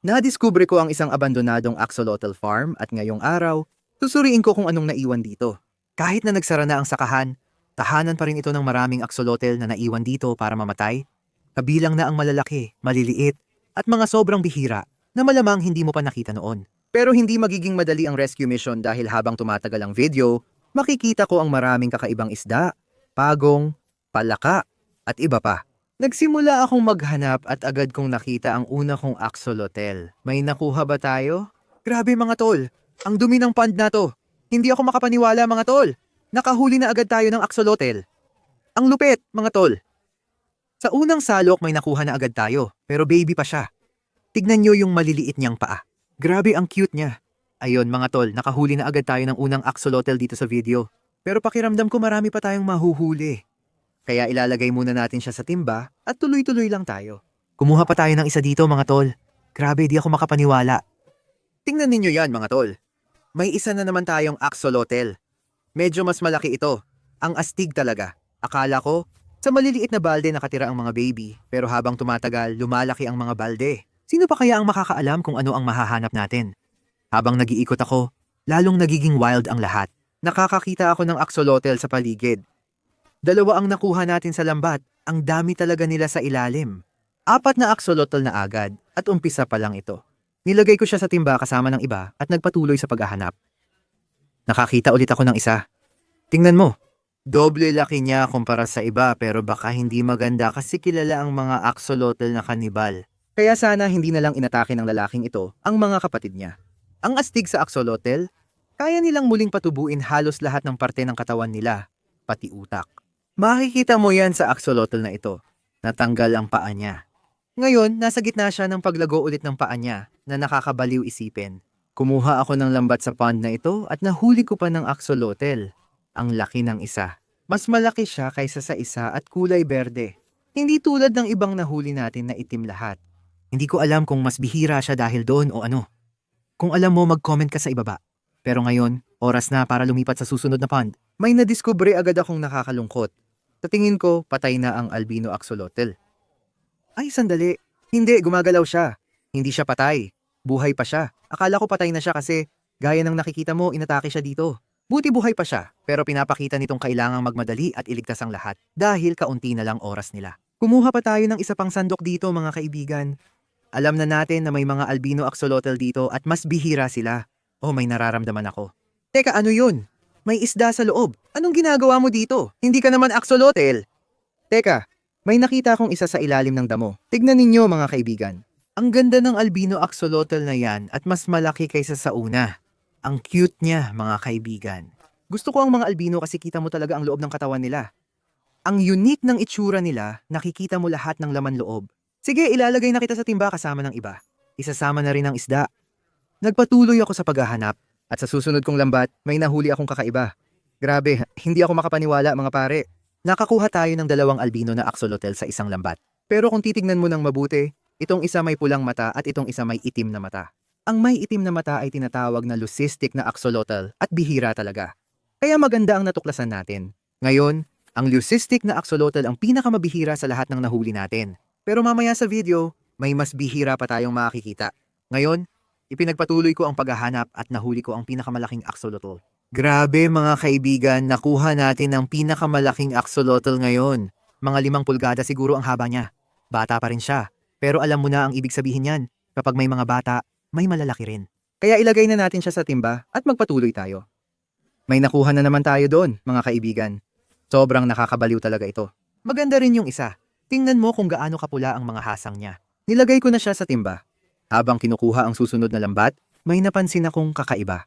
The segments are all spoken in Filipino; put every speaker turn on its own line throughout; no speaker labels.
Nadiskubre ko ang isang abandonadong axolotl farm at ngayong araw, susuriin ko kung anong naiwan dito. Kahit na nagsara na ang sakahan, tahanan pa rin ito ng maraming axolotl na naiwan dito para mamatay. Kabilang na ang malalaki, maliliit, at mga sobrang bihira na malamang hindi mo pa nakita noon. Pero hindi magiging madali ang rescue mission dahil habang tumatagal ang video, makikita ko ang maraming kakaibang isda, pagong, palaka, at iba pa. Nagsimula akong maghanap at agad kong nakita ang una kong axolotl. May nakuha ba tayo? Grabe mga tol, ang dumi ng pond na to. Hindi ako makapaniwala mga tol. Nakahuli na agad tayo ng axolotl. Ang lupit, mga tol. Sa unang salok may nakuha na agad tayo, pero baby pa siya. Tignan nyo yung maliliit niyang paa. Grabe ang cute niya. Ayon mga tol, nakahuli na agad tayo ng unang axolotl dito sa video. Pero pakiramdam ko marami pa tayong mahuhuli. Kaya ilalagay muna natin siya sa timba at tuloy-tuloy lang tayo. Kumuha pa tayo ng isa dito mga tol. Grabe, di ako makapaniwala. Tingnan ninyo yan mga tol. May isa na naman tayong axolotl. Medyo mas malaki ito. Ang astig talaga. Akala ko, sa maliliit na balde nakatira ang mga baby, pero habang tumatagal, lumalaki ang mga balde. Sino pa kaya ang makakaalam kung ano ang mahahanap natin? Habang nagiikot ako, lalong nagiging wild ang lahat. Nakakakita ako ng axolotl sa paligid. Dalawa ang nakuha natin sa lambat, ang dami talaga nila sa ilalim. Apat na axolotl na agad at umpisa pa lang ito. Nilagay ko siya sa timba kasama ng iba at nagpatuloy sa paghahanap. Nakakita ulit ako ng isa. Tingnan mo, doble laki niya kumpara sa iba pero baka hindi maganda kasi kilala ang mga axolotl na kanibal. Kaya sana hindi na lang inatake ng lalaking ito ang mga kapatid niya. Ang astig sa axolotl, kaya nilang muling patubuin halos lahat ng parte ng katawan nila, pati utak. Makikita mo yan sa axolotl na ito. Natanggal ang paa niya. Ngayon, nasa gitna siya ng paglago ulit ng paa niya na nakakabaliw isipin. Kumuha ako ng lambat sa pond na ito at nahuli ko pa ng axolotl. Ang laki ng isa. Mas malaki siya kaysa sa isa at kulay berde. Hindi tulad ng ibang nahuli natin na itim lahat. Hindi ko alam kung mas bihira siya dahil doon o ano. Kung alam mo, mag-comment ka sa ibaba. Pero ngayon, oras na para lumipat sa susunod na pond. May nadiskubre agad akong nakakalungkot. Sa tingin ko, patay na ang albino axolotl. Ay, sandali. Hindi, gumagalaw siya. Hindi siya patay. Buhay pa siya. Akala ko patay na siya kasi, gaya ng nakikita mo, inatake siya dito. Buti buhay pa siya, pero pinapakita nitong kailangang magmadali at iligtas ang lahat dahil kaunti na lang oras nila. Kumuha pa tayo ng isa pang sandok dito mga kaibigan. Alam na natin na may mga albino axolotl dito at mas bihira sila. Oh, may nararamdaman ako. Teka, ano yun? May isda sa loob. Anong ginagawa mo dito? Hindi ka naman axolotl. Teka, may nakita akong isa sa ilalim ng damo. Tignan ninyo mga kaibigan. Ang ganda ng albino axolotl na yan at mas malaki kaysa sa una. Ang cute niya mga kaibigan. Gusto ko ang mga albino kasi kita mo talaga ang loob ng katawan nila. Ang unique ng itsura nila, nakikita mo lahat ng laman loob. Sige, ilalagay na kita sa timba kasama ng iba. Isasama na rin ang isda. Nagpatuloy ako sa paghahanap at sa susunod kong lambat, may nahuli akong kakaiba. Grabe, hindi ako makapaniwala mga pare. Nakakuha tayo ng dalawang albino na axolotl sa isang lambat. Pero kung titignan mo ng mabuti, itong isa may pulang mata at itong isa may itim na mata. Ang may itim na mata ay tinatawag na leucistic na axolotl at bihira talaga. Kaya maganda ang natuklasan natin. Ngayon, ang leucistic na axolotl ang pinakamabihira sa lahat ng nahuli natin. Pero mamaya sa video, may mas bihira pa tayong makikita. Ngayon, ipinagpatuloy ko ang paghahanap at nahuli ko ang pinakamalaking axolotl. Grabe mga kaibigan, nakuha natin ang pinakamalaking axolotl ngayon. Mga limang pulgada siguro ang haba niya. Bata pa rin siya. Pero alam mo na ang ibig sabihin niyan. Kapag may mga bata, may malalaki rin. Kaya ilagay na natin siya sa timba at magpatuloy tayo. May nakuha na naman tayo doon, mga kaibigan. Sobrang nakakabaliw talaga ito. Maganda rin yung isa. Tingnan mo kung gaano kapula ang mga hasang niya. Nilagay ko na siya sa timba. Habang kinukuha ang susunod na lambat, may napansin akong kakaiba.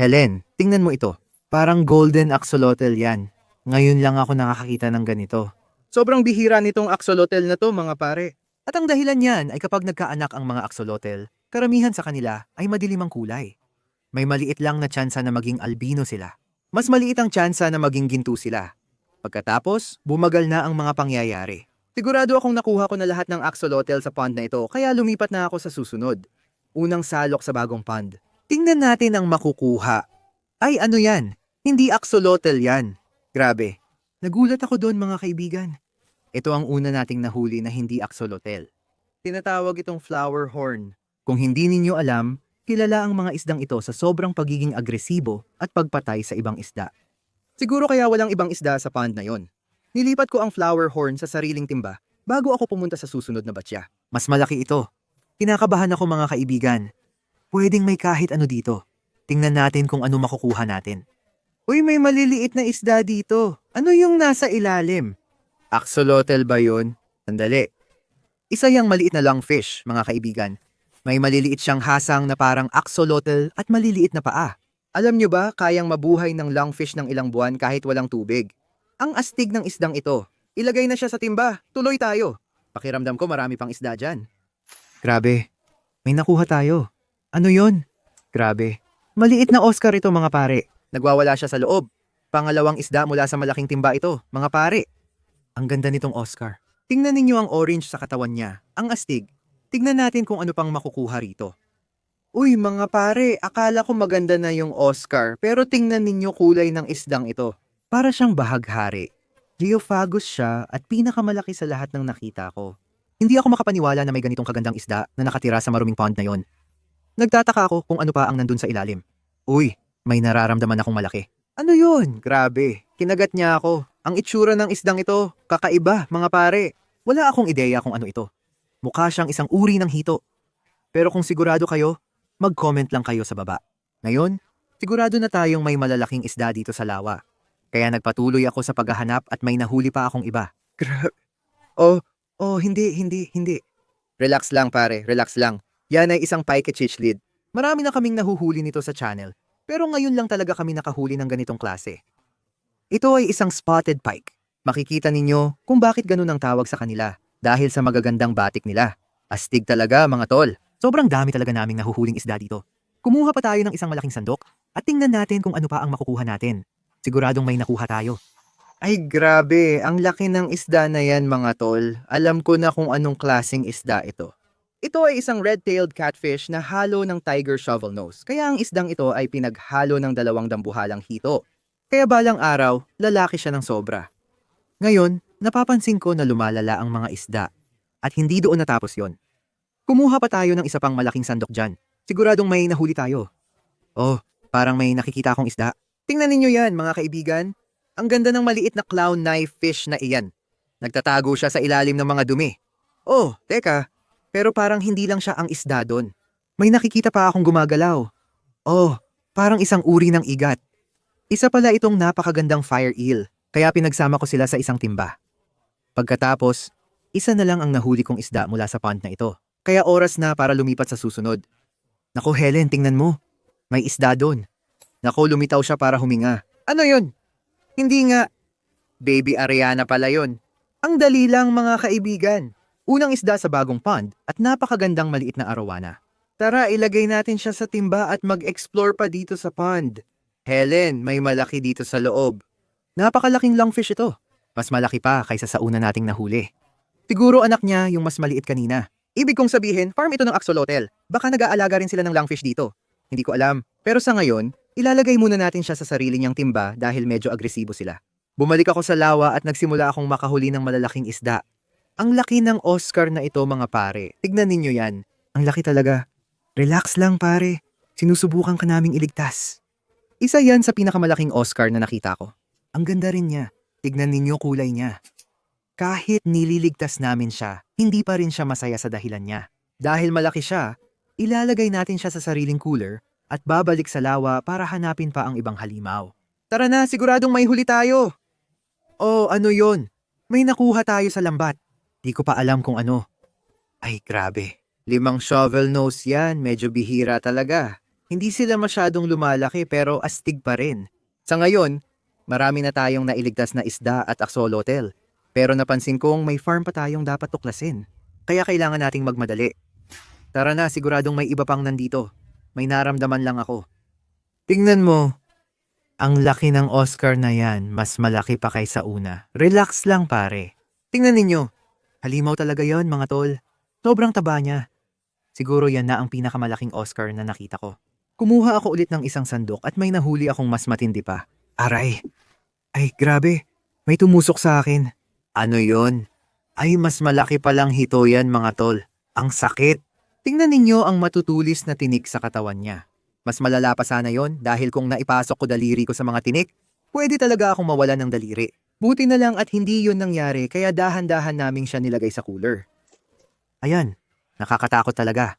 Helen, tingnan mo ito. Parang golden axolotl yan. Ngayon lang ako nakakakita ng ganito. Sobrang bihira nitong axolotl na to mga pare. At ang dahilan niyan ay kapag nagkaanak ang mga axolotl, karamihan sa kanila ay madilim ang kulay. May maliit lang na tsansa na maging albino sila. Mas maliit ang tsansa na maging ginto sila. Pagkatapos, bumagal na ang mga pangyayari. Sigurado akong nakuha ko na lahat ng axolotl sa pond na ito kaya lumipat na ako sa susunod. Unang salok sa bagong pond. Tingnan natin ang makukuha. Ay ano yan? Hindi axolotl yan. Grabe. Nagulat ako doon mga kaibigan. Ito ang una nating nahuli na hindi axolotl. Tinatawag itong flower horn. Kung hindi ninyo alam, kilala ang mga isdang ito sa sobrang pagiging agresibo at pagpatay sa ibang isda. Siguro kaya walang ibang isda sa pond na yon. Nilipat ko ang flower horn sa sariling timba bago ako pumunta sa susunod na batya. Mas malaki ito. Kinakabahan ako mga kaibigan. Pwedeng may kahit ano dito. Tingnan natin kung ano makukuha natin. Uy, may maliliit na isda dito. Ano yung nasa ilalim? Axolotl ba yun? Sandali. Isa yung maliit na lungfish, mga kaibigan. May maliliit siyang hasang na parang axolotl at maliliit na paa. Alam nyo ba, kayang mabuhay ng lungfish ng ilang buwan kahit walang tubig? Ang astig ng isdang ito. Ilagay na siya sa timba. Tuloy tayo. Pakiramdam ko marami pang isda dyan. Grabe. May nakuha tayo. Ano yon? Grabe. Maliit na Oscar ito mga pare. Nagwawala siya sa loob. Pangalawang isda mula sa malaking timba ito, mga pare. Ang ganda nitong Oscar. Tingnan ninyo ang orange sa katawan niya. Ang astig. Tignan natin kung ano pang makukuha rito. Uy, mga pare, akala ko maganda na yung Oscar, pero tingnan ninyo kulay ng isdang ito. Para siyang bahaghari. Geophagus siya at pinakamalaki sa lahat ng nakita ko. Hindi ako makapaniwala na may ganitong kagandang isda na nakatira sa maruming pond na yon. Nagtataka ako kung ano pa ang nandun sa ilalim. Uy, may nararamdaman akong malaki. Ano yun? Grabe. Kinagat niya ako. Ang itsura ng isdang ito, kakaiba, mga pare. Wala akong ideya kung ano ito. Mukha siyang isang uri ng hito. Pero kung sigurado kayo, mag-comment lang kayo sa baba. Ngayon, sigurado na tayong may malalaking isda dito sa lawa. Kaya nagpatuloy ako sa paghahanap at may nahuli pa akong iba. Grabe. Oh, oh, hindi, hindi, hindi. Relax lang pare, relax lang. Yan ay isang pike chichlid. Marami na kaming nahuhuli nito sa channel. Pero ngayon lang talaga kami nakahuli ng ganitong klase. Ito ay isang spotted pike. Makikita ninyo kung bakit ganun ang tawag sa kanila dahil sa magagandang batik nila. Astig talaga mga tol. Sobrang dami talaga naming nahuhuling isda dito. Kumuha pa tayo ng isang malaking sandok at tingnan natin kung ano pa ang makukuha natin. Siguradong may nakuha tayo. Ay grabe, ang laki ng isda na yan mga tol. Alam ko na kung anong klasing isda ito. Ito ay isang red-tailed catfish na halo ng tiger shovel nose. Kaya ang isdang ito ay pinaghalo ng dalawang dambuhalang hito. Kaya balang araw, lalaki siya ng sobra. Ngayon, napapansin ko na lumalala ang mga isda. At hindi doon natapos yon. Kumuha pa tayo ng isa pang malaking sandok dyan. Siguradong may nahuli tayo. Oh, parang may nakikita akong isda. Tingnan ninyo yan, mga kaibigan. Ang ganda ng maliit na clown knife fish na iyan. Nagtatago siya sa ilalim ng mga dumi. Oh, teka. Pero parang hindi lang siya ang isda doon. May nakikita pa akong gumagalaw. Oh, parang isang uri ng igat. Isa pala itong napakagandang fire eel, kaya pinagsama ko sila sa isang timba. Pagkatapos, isa na lang ang nahuli kong isda mula sa pond na ito. Kaya oras na para lumipat sa susunod. Nako Helen, tingnan mo. May isda doon. Nako, lumitaw siya para huminga. Ano yun? Hindi nga. Baby Ariana pala yon. Ang dali lang mga kaibigan. Unang isda sa bagong pond at napakagandang maliit na arawana. Tara, ilagay natin siya sa timba at mag-explore pa dito sa pond. Helen, may malaki dito sa loob. Napakalaking lungfish ito. Mas malaki pa kaysa sa una nating nahuli. Siguro anak niya yung mas maliit kanina. Ibig kong sabihin, farm ito ng axolotl. Baka nag-aalaga rin sila ng lungfish dito. Hindi ko alam. Pero sa ngayon, ilalagay muna natin siya sa sarili niyang timba dahil medyo agresibo sila. Bumalik ako sa lawa at nagsimula akong makahuli ng malalaking isda. Ang laki ng Oscar na ito mga pare. Tignan ninyo yan. Ang laki talaga. Relax lang pare. Sinusubukan ka naming iligtas. Isa yan sa pinakamalaking Oscar na nakita ko. Ang ganda rin niya. Tignan ninyo kulay niya. Kahit nililigtas namin siya, hindi pa rin siya masaya sa dahilan niya. Dahil malaki siya, ilalagay natin siya sa sariling cooler at babalik sa lawa para hanapin pa ang ibang halimaw. Tara na, siguradong may huli tayo. Oh, ano yon? May nakuha tayo sa lambat. Di ko pa alam kung ano. Ay, grabe. Limang shovel nose yan, medyo bihira talaga. Hindi sila masyadong lumalaki pero astig pa rin. Sa ngayon, marami na tayong nailigtas na isda at axolotl. Pero napansin kong may farm pa tayong dapat tuklasin. Kaya kailangan nating magmadali. Tara na, siguradong may iba pang nandito. May naramdaman lang ako. Tingnan mo. Ang laki ng Oscar na yan, mas malaki pa kaysa una. Relax lang pare. Tingnan ninyo. Halimaw talaga yon mga tol. Sobrang taba niya. Siguro yan na ang pinakamalaking Oscar na nakita ko. Kumuha ako ulit ng isang sandok at may nahuli akong mas matindi pa. Aray. Ay, grabe. May tumusok sa akin. Ano yon? Ay, mas malaki palang hito yan mga tol. Ang sakit. Tingnan ninyo ang matutulis na tinik sa katawan niya. Mas malala pa sana yon dahil kung naipasok ko daliri ko sa mga tinik, pwede talaga akong mawalan ng daliri. Buti na lang at hindi yun nangyari kaya dahan-dahan naming siya nilagay sa cooler. Ayan, nakakatakot talaga.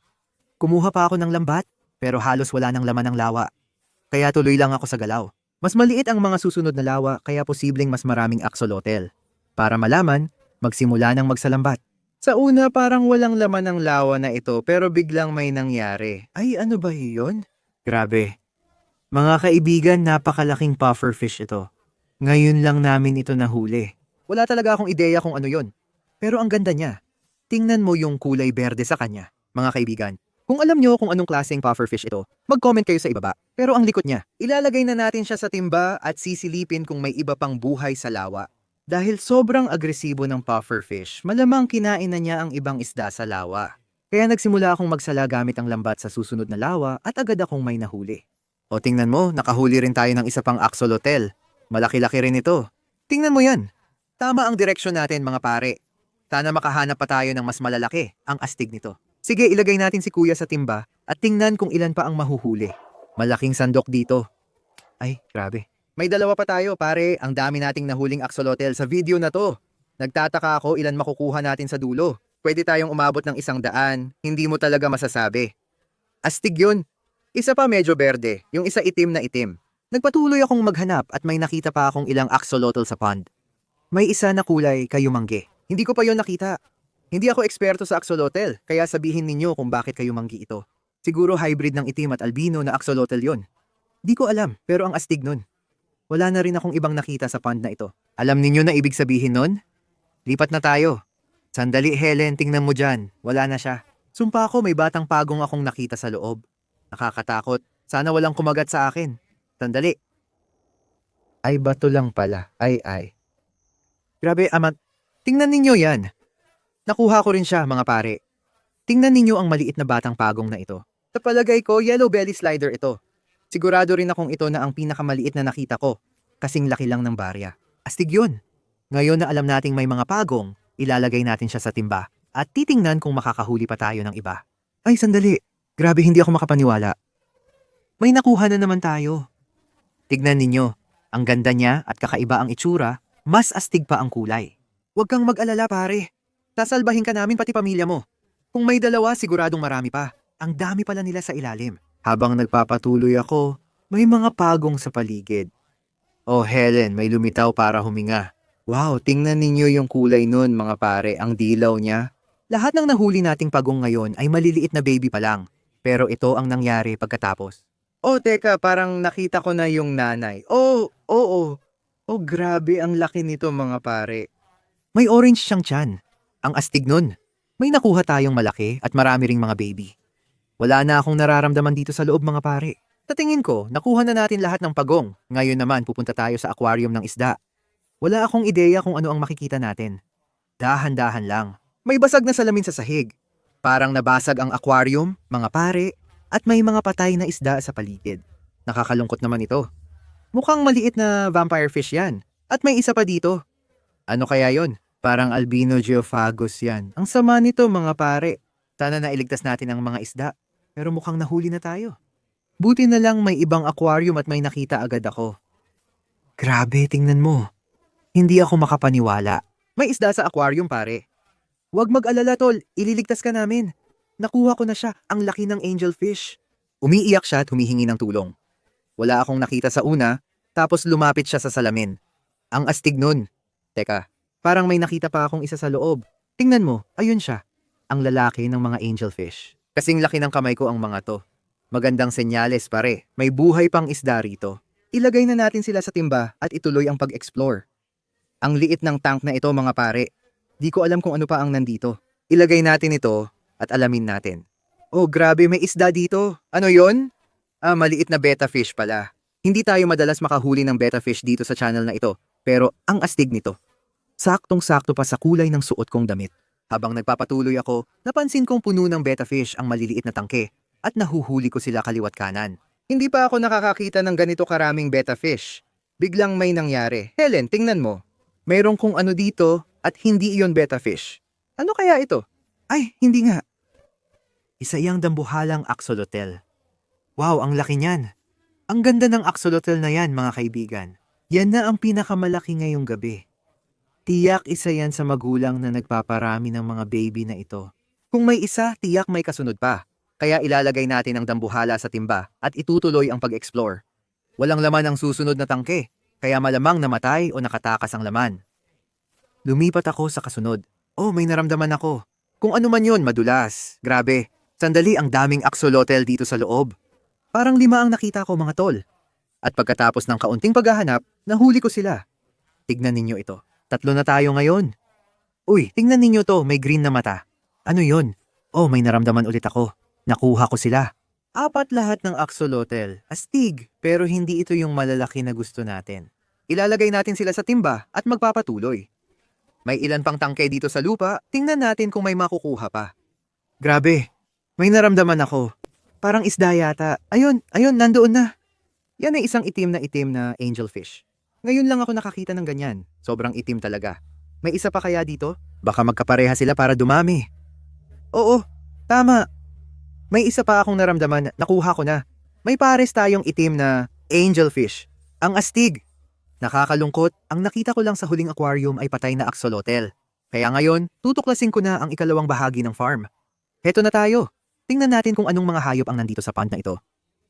Kumuha pa ako ng lambat, pero halos wala ng laman ng lawa. Kaya tuloy lang ako sa galaw. Mas maliit ang mga susunod na lawa kaya posibleng mas maraming axolotl. Para malaman, magsimula ng magsalambat. Sa una parang walang laman ng lawa na ito pero biglang may nangyari. Ay ano ba yun? Grabe. Mga kaibigan, napakalaking pufferfish ito. Ngayon lang namin ito nahuli. Wala talaga akong ideya kung ano yon. Pero ang ganda niya. Tingnan mo yung kulay berde sa kanya, mga kaibigan. Kung alam nyo kung anong klaseng pufferfish ito, mag-comment kayo sa ibaba. Pero ang likot niya, ilalagay na natin siya sa timba at sisilipin kung may iba pang buhay sa lawa. Dahil sobrang agresibo ng pufferfish, malamang kinain na niya ang ibang isda sa lawa. Kaya nagsimula akong magsala gamit ang lambat sa susunod na lawa at agad akong may nahuli. O tingnan mo, nakahuli rin tayo ng isa pang axolotl. Malaki-laki rin ito. Tingnan mo yan. Tama ang direksyon natin mga pare. Sana makahanap pa tayo ng mas malalaki, ang astig nito. Sige, ilagay natin si kuya sa timba at tingnan kung ilan pa ang mahuhuli. Malaking sandok dito. Ay, grabe. May dalawa pa tayo, pare. Ang dami nating nahuling axolotl sa video na to. Nagtataka ako ilan makukuha natin sa dulo. Pwede tayong umabot ng isang daan. Hindi mo talaga masasabi. Astig yun. Isa pa medyo berde, yung isa itim na itim. Nagpatuloy akong maghanap at may nakita pa akong ilang axolotl sa pond. May isa na kulay kayumanggi. Hindi ko pa yon nakita. Hindi ako eksperto sa axolotl, kaya sabihin ninyo kung bakit kayumanggi ito. Siguro hybrid ng itim at albino na axolotl yon. Di ko alam, pero ang astig nun. Wala na rin akong ibang nakita sa pond na ito. Alam ninyo na ibig sabihin nun? Lipat na tayo. Sandali, Helen, tingnan mo dyan. Wala na siya. Sumpa ko, may batang pagong akong nakita sa loob. Nakakatakot. Sana walang kumagat sa akin. Sandali. Ay, bato lang pala. Ay, ay. Grabe, amat. Tingnan ninyo yan. Nakuha ko rin siya, mga pare. Tingnan ninyo ang maliit na batang pagong na ito. Sa palagay ko, yellow belly slider ito. Sigurado rin akong ito na ang pinakamaliit na nakita ko. Kasing laki lang ng barya. Astig yun. Ngayon na alam nating may mga pagong, ilalagay natin siya sa timba at titingnan kung makakahuli pa tayo ng iba. Ay, sandali. Grabe, hindi ako makapaniwala. May nakuha na naman tayo. Tignan ninyo, ang ganda niya at kakaiba ang itsura, mas astig pa ang kulay. Huwag kang mag-alala pare. Sasalbahin ka namin pati pamilya mo. Kung may dalawa, siguradong marami pa. Ang dami pala nila sa ilalim. Habang nagpapatuloy ako, may mga pagong sa paligid. Oh Helen, may lumitaw para huminga. Wow, tingnan ninyo yung kulay nun mga pare, ang dilaw niya. Lahat ng nahuli nating pagong ngayon ay maliliit na baby pa lang. Pero ito ang nangyari pagkatapos. Oh, teka, parang nakita ko na yung nanay. Oh, oo. Oh, grabe ang laki nito mga pare. May orange siyang tiyan. Ang astig nun. May nakuha tayong malaki at marami ring mga baby. Wala na akong nararamdaman dito sa loob mga pare. Sa tingin ko, nakuha na natin lahat ng pagong. Ngayon naman pupunta tayo sa aquarium ng isda. Wala akong ideya kung ano ang makikita natin. Dahan-dahan lang. May basag na salamin sa sahig. Parang nabasag ang aquarium, mga pare, at may mga patay na isda sa paligid. Nakakalungkot naman ito. Mukhang maliit na vampire fish yan. At may isa pa dito. Ano kaya yon? Parang albino geophagus yan. Ang sama nito mga pare. Sana nailigtas natin ang mga isda. Pero mukhang nahuli na tayo. Buti na lang may ibang aquarium at may nakita agad ako. Grabe, tingnan mo. Hindi ako makapaniwala. May isda sa aquarium pare. Huwag mag-alala tol, ililigtas ka namin. Nakuha ko na siya, ang laki ng angelfish. Umiiyak siya at humihingi ng tulong. Wala akong nakita sa una, tapos lumapit siya sa salamin. Ang astig nun. Teka, parang may nakita pa akong isa sa loob. Tingnan mo, ayun siya. Ang lalaki ng mga angelfish. Kasing laki ng kamay ko ang mga to. Magandang senyales pare, may buhay pang isda rito. Ilagay na natin sila sa timba at ituloy ang pag-explore. Ang liit ng tank na ito mga pare. Di ko alam kung ano pa ang nandito. Ilagay natin ito at alamin natin. Oh, grabe, may isda dito. Ano yon? Ah, maliit na betta fish pala. Hindi tayo madalas makahuli ng betta fish dito sa channel na ito, pero ang astig nito. Saktong-sakto pa sa kulay ng suot kong damit. Habang nagpapatuloy ako, napansin kong puno ng betta fish ang maliliit na tangke at nahuhuli ko sila kaliwat kanan. Hindi pa ako nakakakita ng ganito karaming betta fish. Biglang may nangyari. Helen, tingnan mo. Mayroong kung ano dito at hindi iyon betta fish. Ano kaya ito? Ay, hindi nga. Isa iyang dambuhalang axolotl. Wow, ang laki niyan. Ang ganda ng axolotl na yan, mga kaibigan. Yan na ang pinakamalaki ngayong gabi. Tiyak isa yan sa magulang na nagpaparami ng mga baby na ito. Kung may isa, tiyak may kasunod pa. Kaya ilalagay natin ang dambuhala sa timba at itutuloy ang pag-explore. Walang laman ang susunod na tangke, kaya malamang namatay o nakatakas ang laman. Lumipat ako sa kasunod. Oh, may naramdaman ako. Kung ano man yon, madulas. Grabe. Sandali ang daming axolotl dito sa loob. Parang lima ang nakita ko mga tol. At pagkatapos ng kaunting paghahanap, nahuli ko sila. Tignan ninyo ito. Tatlo na tayo ngayon. Uy, tingnan ninyo to, may green na mata. Ano yon? Oh, may naramdaman ulit ako. Nakuha ko sila. Apat lahat ng axolotl. Astig, pero hindi ito yung malalaki na gusto natin. Ilalagay natin sila sa timba at magpapatuloy. May ilan pang tangke dito sa lupa, tingnan natin kung may makukuha pa. Grabe, may naramdaman ako. Parang isda yata. Ayun, ayun, nandoon na. Yan ay isang itim na itim na angelfish. Ngayon lang ako nakakita ng ganyan. Sobrang itim talaga. May isa pa kaya dito? Baka magkapareha sila para dumami. Oo, tama. May isa pa akong naramdaman, nakuha ko na. May pares tayong itim na angelfish. Ang astig. Nakakalungkot, ang nakita ko lang sa huling aquarium ay patay na axolotl. Kaya ngayon, tutuklasin ko na ang ikalawang bahagi ng farm. Heto na tayo. Tingnan natin kung anong mga hayop ang nandito sa pond na ito.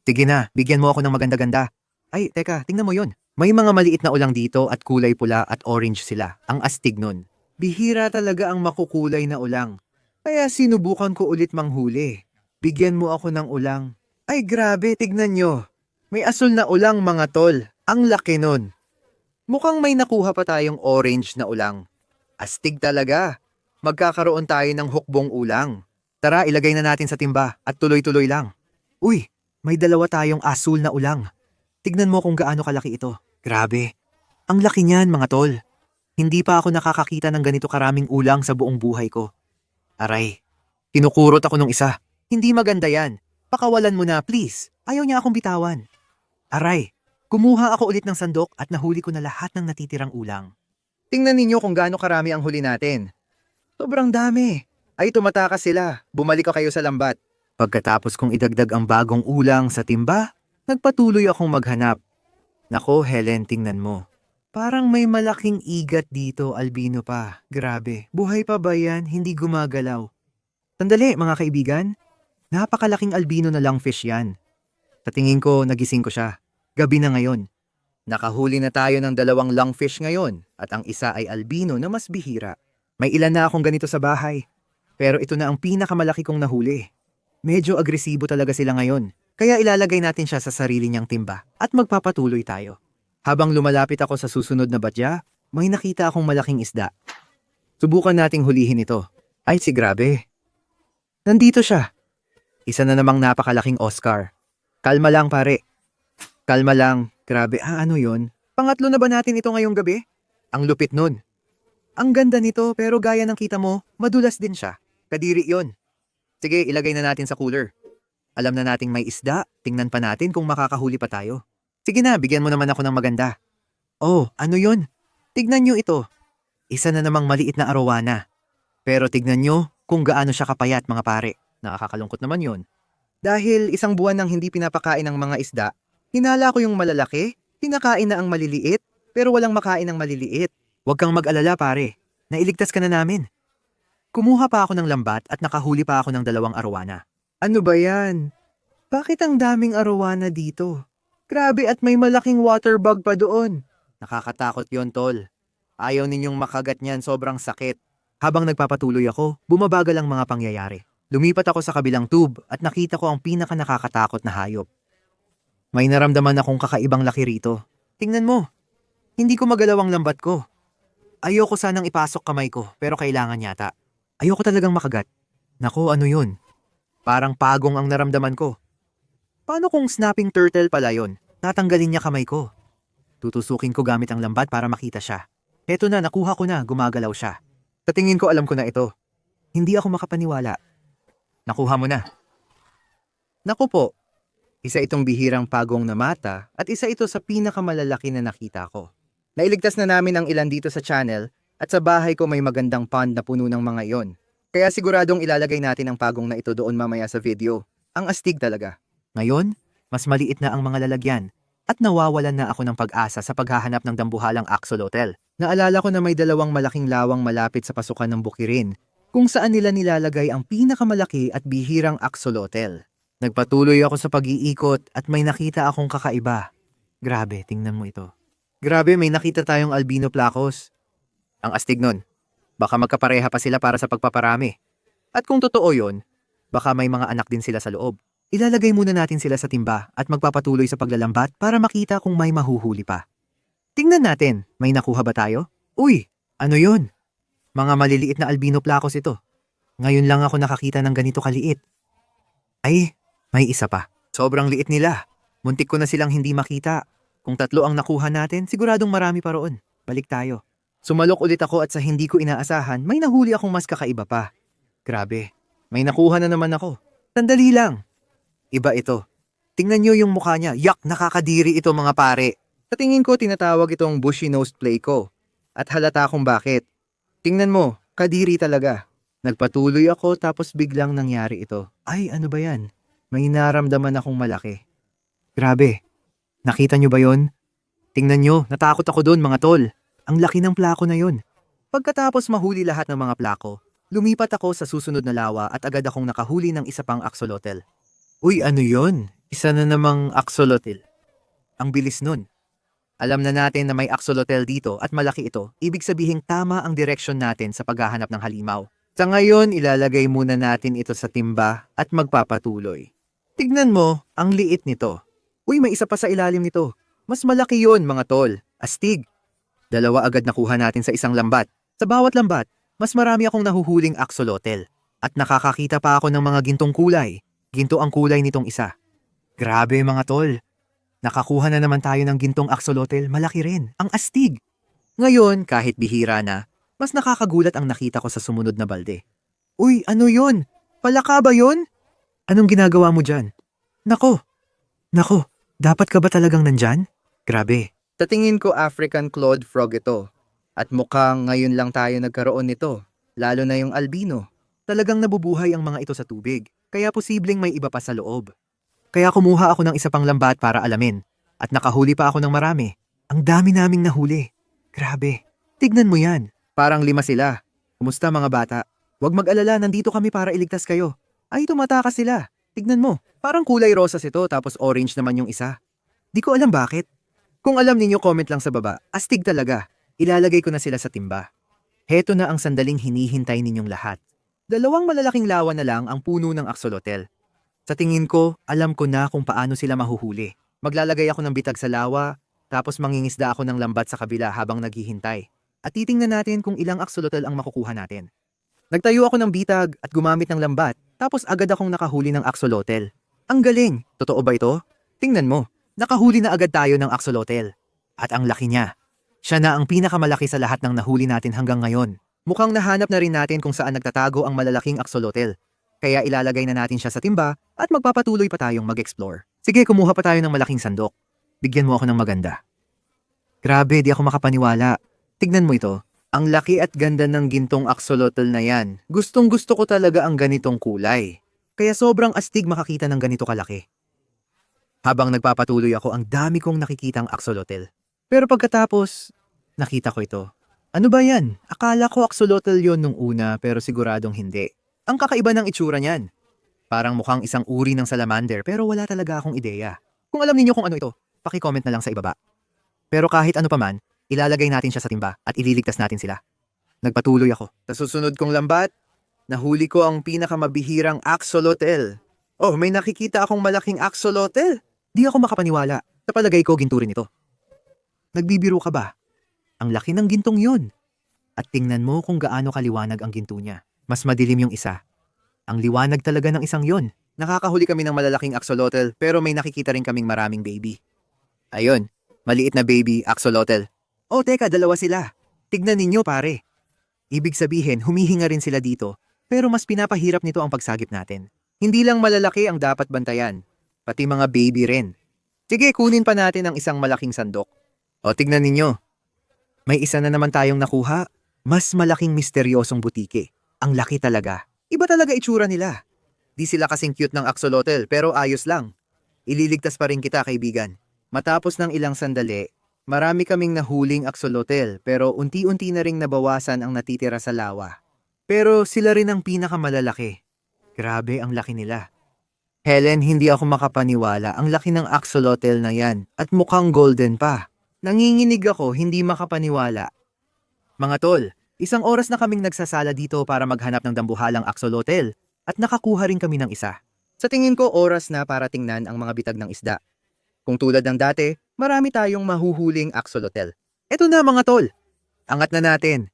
Sige na, bigyan mo ako ng maganda-ganda. Ay, teka, tingnan mo yon. May mga maliit na ulang dito at kulay pula at orange sila. Ang astig nun. Bihira talaga ang makukulay na ulang. Kaya sinubukan ko ulit manghuli. Bigyan mo ako ng ulang. Ay grabe, tignan nyo. May asul na ulang mga tol. Ang laki nun. Mukhang may nakuha pa tayong orange na ulang. Astig talaga. Magkakaroon tayo ng hukbong ulang. Tara, ilagay na natin sa timba at tuloy-tuloy lang. Uy, may dalawa tayong asul na ulang. Tignan mo kung gaano kalaki ito. Grabe. Ang laki niyan, mga tol. Hindi pa ako nakakakita ng ganito karaming ulang sa buong buhay ko. Aray, kinukurot ako nung isa. Hindi maganda yan. Pakawalan mo na, please. Ayaw niya akong bitawan. Aray, kumuha ako ulit ng sandok at nahuli ko na lahat ng natitirang ulang. Tingnan ninyo kung gaano karami ang huli natin. Sobrang dami. Ay tumatakas sila. Bumalik ko kayo sa lambat. Pagkatapos kong idagdag ang bagong ulang sa timba, nagpatuloy akong maghanap. Nako, Helen, tingnan mo. Parang may malaking igat dito, albino pa. Grabe, buhay pa ba yan? Hindi gumagalaw. Sandali, mga kaibigan. Napakalaking albino na langfish yan. Sa tingin ko, nagising ko siya. Gabi na ngayon. Nakahuli na tayo ng dalawang langfish ngayon at ang isa ay albino na mas bihira. May ilan na akong ganito sa bahay. Pero ito na ang pinakamalaki kong nahuli. Medyo agresibo talaga sila ngayon. Kaya ilalagay natin siya sa sarili niyang timba at magpapatuloy tayo. Habang lumalapit ako sa susunod na badya, may nakita akong malaking isda. Subukan nating hulihin ito. Ay, si grabe. Nandito siya. Isa na namang napakalaking Oscar. Kalma lang pare. Kalma lang. Grabe, ah ano yon? Pangatlo na ba natin ito ngayong gabi? Ang lupit nun. Ang ganda nito pero gaya ng kita mo, madulas din siya. Kadiri yon. Sige, ilagay na natin sa cooler. Alam na nating may isda, tingnan pa natin kung makakahuli pa tayo. Sige na, bigyan mo naman ako ng maganda. Oh, ano yon? Tignan nyo ito. Isa na namang maliit na arowana. Pero tignan nyo kung gaano siya kapayat mga pare. Nakakalungkot naman yon. Dahil isang buwan nang hindi pinapakain ng mga isda, hinala ko yung malalaki, pinakain na ang maliliit, pero walang makain ng maliliit. Huwag kang mag-alala pare, nailigtas ka na namin. Kumuha pa ako ng lambat at nakahuli pa ako ng dalawang arwana. Ano ba yan? Bakit ang daming arwana dito? Grabe at may malaking water bug pa doon. Nakakatakot yon tol. Ayaw ninyong makagat niyan sobrang sakit. Habang nagpapatuloy ako, bumabagal ang mga pangyayari. Lumipat ako sa kabilang tube at nakita ko ang pinaka nakakatakot na hayop. May naramdaman akong kakaibang laki rito. Tingnan mo. Hindi ko magalaw ang lambat ko. Ayoko sanang ipasok kamay ko, pero kailangan yata. Ayoko talagang makagat. Nako, ano yun? Parang pagong ang naramdaman ko. Paano kung snapping turtle pala yon? Tatanggalin niya kamay ko. Tutusukin ko gamit ang lambat para makita siya. Eto na, nakuha ko na, gumagalaw siya. Sa tingin ko alam ko na ito. Hindi ako makapaniwala. Nakuha mo na. Naku po, isa itong bihirang pagong na mata at isa ito sa pinakamalalaki na nakita ko. Nailigtas na namin ang ilan dito sa channel at sa bahay ko may magandang pond na puno ng mga iyon. Kaya siguradong ilalagay natin ang pagong na ito doon mamaya sa video. Ang astig talaga. Ngayon, mas maliit na ang mga lalagyan at nawawalan na ako ng pag-asa sa paghahanap ng dambuhalang axolotl. Naalala ko na may dalawang malaking lawang malapit sa pasukan ng bukirin kung saan nila nilalagay ang pinakamalaki at bihirang axolotl. Nagpatuloy ako sa pag-iikot at may nakita akong kakaiba. Grabe, tingnan mo ito. Grabe, may nakita tayong albino placos. Ang astig nun. Baka magkapareha pa sila para sa pagpaparami. At kung totoo yon, baka may mga anak din sila sa loob. Ilalagay muna natin sila sa timba at magpapatuloy sa paglalambat para makita kung may mahuhuli pa. Tingnan natin, may nakuha ba tayo? Uy, ano yon? Mga maliliit na albino placos ito. Ngayon lang ako nakakita ng ganito kaliit. Ay, may isa pa. Sobrang liit nila. Muntik ko na silang hindi makita. Kung tatlo ang nakuha natin, siguradong marami pa roon. Balik tayo. Sumalok ulit ako at sa hindi ko inaasahan, may nahuli akong mas kakaiba pa. Grabe, may nakuha na naman ako. Sandali lang. Iba ito. Tingnan niyo yung mukha niya. Yak, nakakadiri ito mga pare. Sa tingin ko, tinatawag itong bushy-nosed play ko. At halata kung bakit. Tingnan mo, kadiri talaga. Nagpatuloy ako tapos biglang nangyari ito. Ay, ano ba yan? May naramdaman akong malaki. Grabe. Nakita niyo ba yon? Tingnan niyo, natakot ako doon mga tol. Ang laki ng plako na yon. Pagkatapos mahuli lahat ng mga plako, lumipat ako sa susunod na lawa at agad akong nakahuli ng isa pang axolotl. Uy, ano yon? Isa na namang axolotl. Ang bilis nun. Alam na natin na may axolotl dito at malaki ito, ibig sabihin tama ang direksyon natin sa paghahanap ng halimaw. Sa ngayon, ilalagay muna natin ito sa timba at magpapatuloy. Tignan mo, ang liit nito. Uy, may isa pa sa ilalim nito. Mas malaki yon mga tol. Astig. Dalawa agad nakuha natin sa isang lambat. Sa bawat lambat, mas marami akong nahuhuling axolotl. At nakakakita pa ako ng mga gintong kulay. Ginto ang kulay nitong isa. Grabe mga tol. Nakakuha na naman tayo ng gintong axolotl, malaki rin. Ang astig. Ngayon, kahit bihira na, mas nakakagulat ang nakita ko sa sumunod na balde. Uy, ano yon? Palaka ba yon? Anong ginagawa mo dyan? Nako, nako, dapat ka ba talagang nandyan? Grabe. Sa tingin ko African clawed frog ito. At mukhang ngayon lang tayo nagkaroon nito, lalo na yung albino. Talagang nabubuhay ang mga ito sa tubig, kaya posibleng may iba pa sa loob. Kaya kumuha ako ng isa pang lambat para alamin, at nakahuli pa ako ng marami. Ang dami naming nahuli. Grabe. Tignan mo yan. Parang lima sila. Kumusta mga bata? Huwag mag-alala, nandito kami para iligtas kayo. Ay, tumatakas sila. Tignan mo, parang kulay rosas ito tapos orange naman yung isa. Di ko alam bakit. Kung alam ninyo, comment lang sa baba. Astig talaga. Ilalagay ko na sila sa timba. Heto na ang sandaling hinihintay ninyong lahat. Dalawang malalaking lawa na lang ang puno ng axolotl. Sa tingin ko, alam ko na kung paano sila mahuhuli. Maglalagay ako ng bitag sa lawa, tapos mangingisda ako ng lambat sa kabila habang naghihintay. At titingnan natin kung ilang axolotl ang makukuha natin. Nagtayo ako ng bitag at gumamit ng lambat, tapos agad akong nakahuli ng axolotl. Ang galing! Totoo ba ito? Tingnan mo, nakahuli na agad tayo ng axolotl. At ang laki niya. Siya na ang pinakamalaki sa lahat ng nahuli natin hanggang ngayon. Mukhang nahanap na rin natin kung saan nagtatago ang malalaking axolotl. Kaya ilalagay na natin siya sa timba at magpapatuloy pa tayong mag-explore. Sige, kumuha pa tayo ng malaking sandok. Bigyan mo ako ng maganda. Grabe, di ako makapaniwala. Tignan mo ito. Ang laki at ganda ng gintong axolotl na yan. Gustong gusto ko talaga ang ganitong kulay. Kaya sobrang astig makakita ng ganito kalaki. Habang nagpapatuloy ako, ang dami kong nakikitang axolotl. Pero pagkatapos, nakita ko ito. Ano ba yan? Akala ko axolotl yon nung una pero siguradong hindi. Ang kakaiba ng itsura niyan. Parang mukhang isang uri ng salamander pero wala talaga akong ideya. Kung alam ninyo kung ano ito, paki-comment na lang sa ibaba. Pero kahit ano pa man, ilalagay natin siya sa timba at ililigtas natin sila. Nagpatuloy ako. Sa susunod kong lambat, nahuli ko ang pinakamabihirang axolotl. Oh, may nakikita akong malaking axolotl. Di ako makapaniwala. Sa palagay ko, ginto rin ito. Nagbibiro ka ba? Ang laki ng gintong yon. At tingnan mo kung gaano kaliwanag ang ginto niya. Mas madilim yung isa. Ang liwanag talaga ng isang yon. Nakakahuli kami ng malalaking axolotl pero may nakikita rin kaming maraming baby. Ayun, maliit na baby axolotl. Oh, teka, dalawa sila. Tignan ninyo pare. Ibig sabihin, humihinga rin sila dito pero mas pinapahirap nito ang pagsagip natin. Hindi lang malalaki ang dapat bantayan, pati mga baby rin. Sige, kunin pa natin ang isang malaking sandok. O tignan ninyo. May isa na naman tayong nakuha. Mas malaking misteryosong butike. Ang laki talaga. Iba talaga itsura nila. Di sila kasing cute ng axolotl pero ayos lang. Ililigtas pa rin kita kaibigan. Matapos ng ilang sandali, marami kaming nahuling axolotl pero unti-unti na ring nabawasan ang natitira sa lawa. Pero sila rin ang pinakamalalaki. Grabe ang laki nila. Helen, hindi ako makapaniwala. Ang laki ng axolotl na yan at mukhang golden pa. Nanginginig ako, hindi makapaniwala. Mga tol, isang oras na kaming nagsasala dito para maghanap ng dambuhalang axolotl at nakakuha rin kami ng isa. Sa tingin ko, oras na para tingnan ang mga bitag ng isda. Kung tulad ng dati, marami tayong mahuhuling axolotl. Eto na mga tol, angat na natin.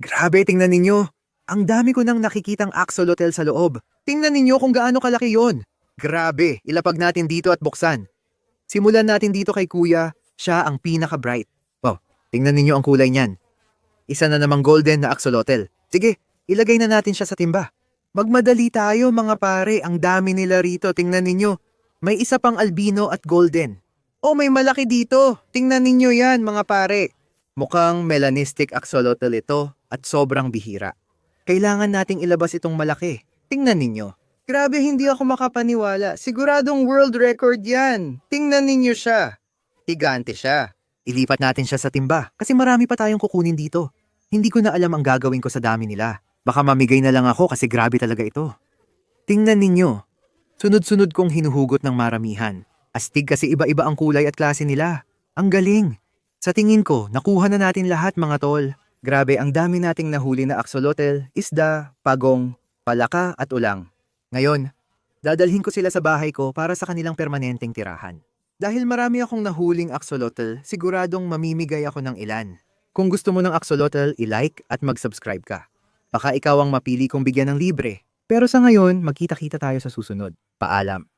Grabe, tingnan ninyo. Ang dami ko nang nakikitang axolotl sa loob. Tingnan ninyo kung gaano kalaki yon. Grabe, ilapag natin dito at buksan. Simulan natin dito kay kuya, siya ang pinaka-bright. Wow, tingnan ninyo ang kulay niyan. Isa na namang golden na axolotl. Sige, ilagay na natin siya sa timba. Magmadali tayo mga pare, ang dami nila rito, tingnan ninyo. May isa pang albino at golden. Oh, may malaki dito. Tingnan ninyo yan mga pare. Mukhang melanistic axolotl ito at sobrang bihira. Kailangan nating ilabas itong malaki. Tingnan ninyo. Grabe, hindi ako makapaniwala. Siguradong world record yan. Tingnan ninyo siya. Higante siya. Ilipat natin siya sa timba kasi marami pa tayong kukunin dito. Hindi ko na alam ang gagawin ko sa dami nila. Baka mamigay na lang ako kasi grabe talaga ito. Tingnan ninyo. Sunod-sunod kong hinuhugot ng maramihan. Astig kasi iba-iba ang kulay at klase nila. Ang galing. Sa tingin ko, nakuha na natin lahat mga tol. Grabe, ang dami nating nahuli na axolotl, isda, pagong, palaka at ulang. Ngayon, dadalhin ko sila sa bahay ko para sa kanilang permanenteng tirahan. Dahil marami akong nahuling axolotl, siguradong mamimigay ako ng ilan. Kung gusto mo ng axolotl, i-like at mag-subscribe ka. Baka ikaw ang mapili kong bigyan ng libre. Pero sa ngayon, magkita-kita tayo sa susunod. Paalam.